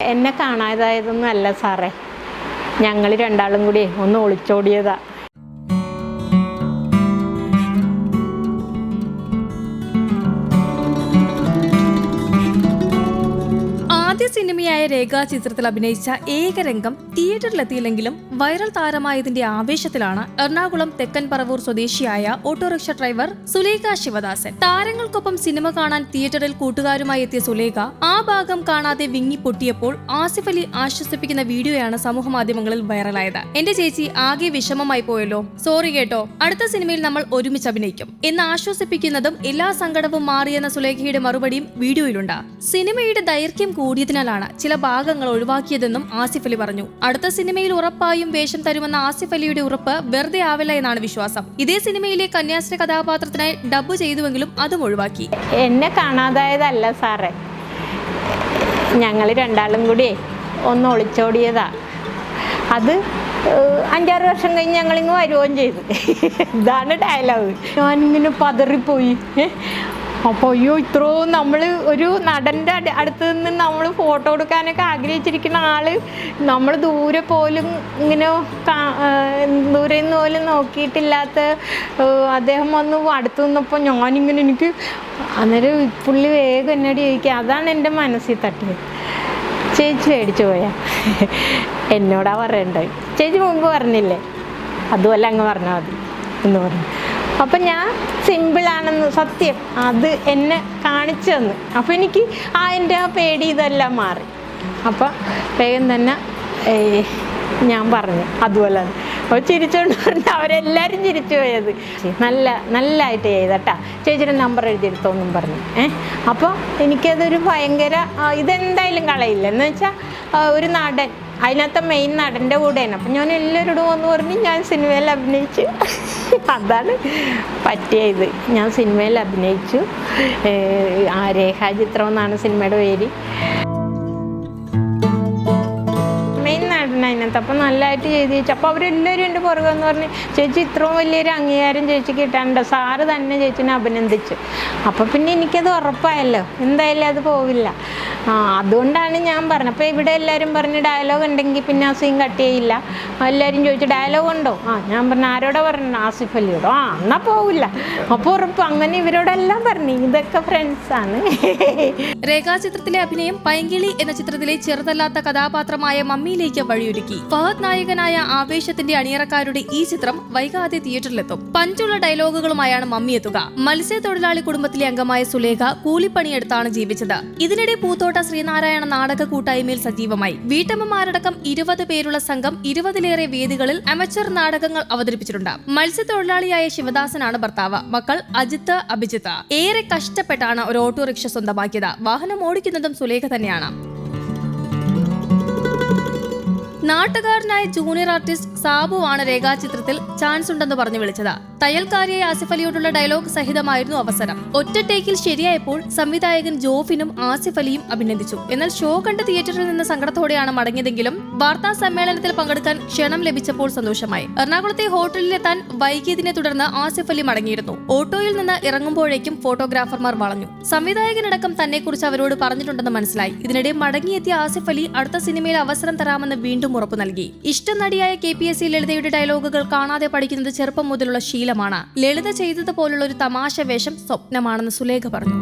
എന്നെ കാണാതായതൊന്നും അല്ല സാറേ. ഞങ്ങൾ രണ്ടാളും കൂടി ഒന്ന് ഒളിച്ചോടിയതാ. സിനിമയായ രേഖാചിത്രത്തിൽ അഭിനയിച്ച ഏകരംഗം തിയേറ്ററിലെത്തിയില്ലെങ്കിലും വൈറൽ താരമായതിന്റെ ആവേശത്തിലാണ് എറണാകുളം തെക്കൻ പറവൂർ സ്വദേശിയായ ഓട്ടോറിക്ഷ ഡ്രൈവർ സുലേഖ ശിവദാസൻ. താരങ്ങൾക്കൊപ്പം സിനിമ കാണാൻ തിയേറ്ററിൽ കൂട്ടുകാരുമായി എത്തിയ സുലേഖ ആ ഭാഗം കാണാതെ വിങ്ങി പൊട്ടിയപ്പോൾ ആസിഫ് അലി ആശ്വസിപ്പിക്കുന്ന വീഡിയോയാണ് സമൂഹ മാധ്യമങ്ങളിൽ വൈറലായത്. എന്റെ ചേച്ചി ആകെ വിഷമമായി പോയല്ലോ. സോറി കേട്ടോ. അടുത്ത സിനിമയിൽ നമ്മൾ ഒരുമിച്ച് അഭിനയിക്കും. എന്ന് ആശ്വസിപ്പിക്കുന്നതും എല്ലാ സങ്കടവും മാറിയെന്ന സുലേഖയുടെ മറുപടിയും വീഡിയോയിലുണ്ട്. സിനിമയുടെ ദൈർഘ്യം കൂടിയതിനാലാണ് ചില ഭാഗങ്ങൾ ഒഴിവാക്കിയതെന്നും ആസിഫ് അലി പറഞ്ഞു. അടുത്ത സിനിമയിൽ ഉറപ്പായും വേഷം തരുമെന്ന ആസിഫ് അലിയുടെ ഉറപ്പ് വെറുതെ ആവില്ല എന്നാണ് വിശ്വാസം. ഇതേ സിനിമയിലെ കന്യാസ്ത്രീ കഥാപാത്രത്തിനായി ഡബ്ബ് ചെയ്തുവെങ്കിലും അതും ഒഴിവാക്കി. എന്നെ കാണാതായതല്ല സാറേ. ഞങ്ങൾ രണ്ടാളും കൂടി ഒന്ന് ഒളിച്ചോടിയതാ. അത് അഞ്ചാറ് വർഷം കഴിഞ്ഞ് ഞങ്ങളിങ്ങ് വരുകയും ചെയ്തു. ഇതാണ് ഡയലോഗ് ഞാനിങ്ങനെ പതറിപ്പോയി. അപ്പോൾ അയ്യോ ഇത്രയും നമ്മൾ ഒരു നടന്റെ അടി- അടുത്ത് നിന്ന് നമ്മൾ ഫോട്ടോ എടുക്കാനൊക്കെ ആഗ്രഹിച്ചിരിക്കുന്ന ആൾ നമ്മൾ ദൂരെ പോലും ഇങ്ങനെ ദൂരെ നിന്ന് പോലും നോക്കിയിട്ടില്ലാത്ത അദ്ദേഹം വന്ന് അടുത്ത് നിന്നപ്പോൾ ഞാനിങ്ങനെ എനിക്ക് അന്നേരം പുള്ളി വേഗം എന്നോട് ചോദിക്കുക അതാണ് എന്റെ മനസ്സിൽ തട്ടിയത്? ചേച്ചി മേടിച്ചു പോയാ. എന്നോടാ പറയണ്ടത്? ചേച്ചി മുമ്പ് പറഞ്ഞില്ലേ? അതുമല്ല അങ്ങ് പറഞ്ഞാൽ മതി എന്ന് പറഞ്ഞു. അപ്പം ഞാൻ സിമ്പിളാണെന്ന് സത്യം അത് എന്നെ കാണിച്ചു തന്നു. അപ്പം എനിക്ക് ആ എന്റെ ആ പേടി ഇതെല്ലാം മാറി. അപ്പം വേഗം തന്നെ ഞാൻ പറഞ്ഞു അതുപോലെ അപ്പോൾ ചിരിച്ചുകൊണ്ട് അവരെല്ലാവരും ചിരിച്ചു പോയത്. നല്ല നല്ലതായിട്ട് ചെയ്തട്ടാ. ചേച്ചിയുടെ നമ്പർ എഴുതിയെടുത്തോന്നും പറഞ്ഞു. ഏഹ് അപ്പോൾ എനിക്കതൊരു ഭയങ്കര ഇതെന്തായാലും കളയില്ല. എന്ന് വെച്ചാൽ ഒരു നടൻ. അതിനകത്ത് മെയിൻ നടന്റെ കൂടെയാണ്. അപ്പം ഞാൻ എല്ലാവരോടും വന്ന് പറഞ്ഞ് ഞാൻ സിനിമയിൽ അഭിനയിച്ചു. അതാണ് പറ്റിയത്. ഞാൻ സിനിമയിൽ അഭിനയിച്ചു. ആ രേഖാചിത്രം എന്നാണ് സിനിമയുടെ പേര്. അതിനകത്ത് അപ്പം നല്ലതായിട്ട് ചെയ്ത് ചേച്ചി അപ്പോൾ അവരെല്ലാവരും എന്റെ പുറകെ എന്ന് പറഞ്ഞ് ചേച്ചി ഇത്രയും വലിയൊരു അംഗീകാരം ചേച്ചി കിട്ടാണ്ട് സാറ് തന്നെ ചേച്ചിനെ അഭിനന്ദിച്ചു. അപ്പോൾ പിന്നെ എനിക്കത് ഉറപ്പായല്ലോ. എന്തായാലും അത് പോവില്ല. ആ അതുകൊണ്ടാണ് ഞാൻ പറഞ്ഞത്. അപ്പോൾ ഇവിടെ എല്ലാവരും പറഞ്ഞ് ഡയലോഗ് ഉണ്ടെങ്കിൽ പിന്നെ ആ സീൻ കട്ട് ചെയ്യില്ല. എല്ലാവരും ചോദിച്ചു ഡയലോഗ് ഉണ്ടോ? ആ ഞാൻ പറഞ്ഞു ആരോടെ പറഞ്ഞു ആസിഫ് അലിയോടോ. ആ എന്നാൽ പോവില്ല. അപ്പോൾ ഉറപ്പ്. അങ്ങനെ ഇവരോടെല്ലാം പറഞ്ഞു. ഇതൊക്കെ ഫ്രണ്ട്സാണ് രേഖാചിത്രത്തിലെ അഭിനയം പൈങ്കിളി എന്ന ചിത്രത്തിലെ ചെറുതല്ലാത്ത കഥാപാത്രമായ മമ്മിയിലേക്ക് വഴിയൊരുക്കി. ഫഹദ് നായകനായ ആവേശത്തിന്റെ അണിയറക്കാരുടെ ഈ ചിത്രം വൈകാതെ തിയേറ്ററിലെത്തും. പഞ്ചുള്ള ഡയലോഗുകളുമായാണ് മമ്മി എത്തുക. മത്സ്യത്തൊഴിലാളി കുടുംബത്തിലെ അംഗമായ സുലേഖ കൂലിപ്പണിയെടുത്താണ് ജീവിച്ചത്. ഇതിനിടെ പൂത്തോട്ട ശ്രീനാരായണ നാടക കൂട്ടായ്മയിൽ സജീവമായി. വീട്ടമ്മമാരടക്കം ഇരുപത് പേരുള്ള സംഘം ഇരുപതിലേറെ വേദികളിൽ അമച്ചർ നാടകങ്ങൾ അവതരിപ്പിച്ചിട്ടുണ്ട്. മത്സ്യത്തൊഴിലാളിയായ ശിവദാസനാണ് ഭർത്താവ്. മക്കൾ അജിത്ത് അഭിജിത്ത്. ഏറെ കഷ്ടപ്പെട്ടാണ് ഒരു ഓട്ടോറിക്ഷ സ്വന്തമാക്കിയത്. വാഹനം ഓടിക്കുന്നതും സുലേഖ തന്നെയാണ്. നാട്ടുകാരനായ ജൂനിയർ ആർട്ടിസ്റ്റ് സാബുവാണ് രേഖാചിത്രത്തിൽ ചാൻസ് ഉണ്ടെന്ന് പറഞ്ഞു വിളിച്ചത്. തയ്യൽക്കാരിയായ ആസിഫ് അലിയോടുള്ള ഡയലോഗ് സഹിതമായിരുന്നു അവസരം. ഒറ്റ ടേക്കിൽ ശരിയായപ്പോൾ സംവിധായകൻ ജോഫിനും ആസിഫ് അലിയും അഭിനന്ദിച്ചു. എന്നാൽ ഷോ കണ്ട് തിയേറ്ററിൽ നിന്ന് സങ്കടത്തോടെയാണ് മടങ്ങിയതെങ്കിലും വാർത്താ സമ്മേളനത്തിൽ പങ്കെടുക്കാൻ ക്ഷണം ലഭിച്ചപ്പോൾ സന്തോഷമായി. എറണാകുളത്തെ ഹോട്ടലിലെത്താൻ വൈകിയതിനെ തുടർന്ന് ആസിഫ് അലി മടങ്ങിയിരുന്നു. ഓട്ടോയിൽ നിന്ന് ഇറങ്ങുമ്പോഴേക്കും ഫോട്ടോഗ്രാഫർമാർ വളഞ്ഞു. സംവിധായകനടക്കം തന്നെക്കുറിച്ച് അവരോട് പറഞ്ഞിട്ടുണ്ടെന്ന് മനസ്സിലായി. ഇതിനിടെ മടങ്ങിയെത്തിയ ആസിഫ് അലി അടുത്ത സിനിമയിൽ അവസരം തരാമെന്ന് വീണ്ടും ഉറപ്പു നൽകി. ഇഷ്ടനടിയായ കെ പി എസ് സി ലളിതയുടെ ഡയലോഗുകൾ കാണാതെ പഠിക്കുന്നത് ചെറുപ്പം മുതലുള്ള ശീലമാണ്. ലളിത ചെയ്തതുപോലുള്ള ഒരു തമാശ വേഷം സ്വപ്നമാണെന്ന് സുലേഖ പറഞ്ഞു.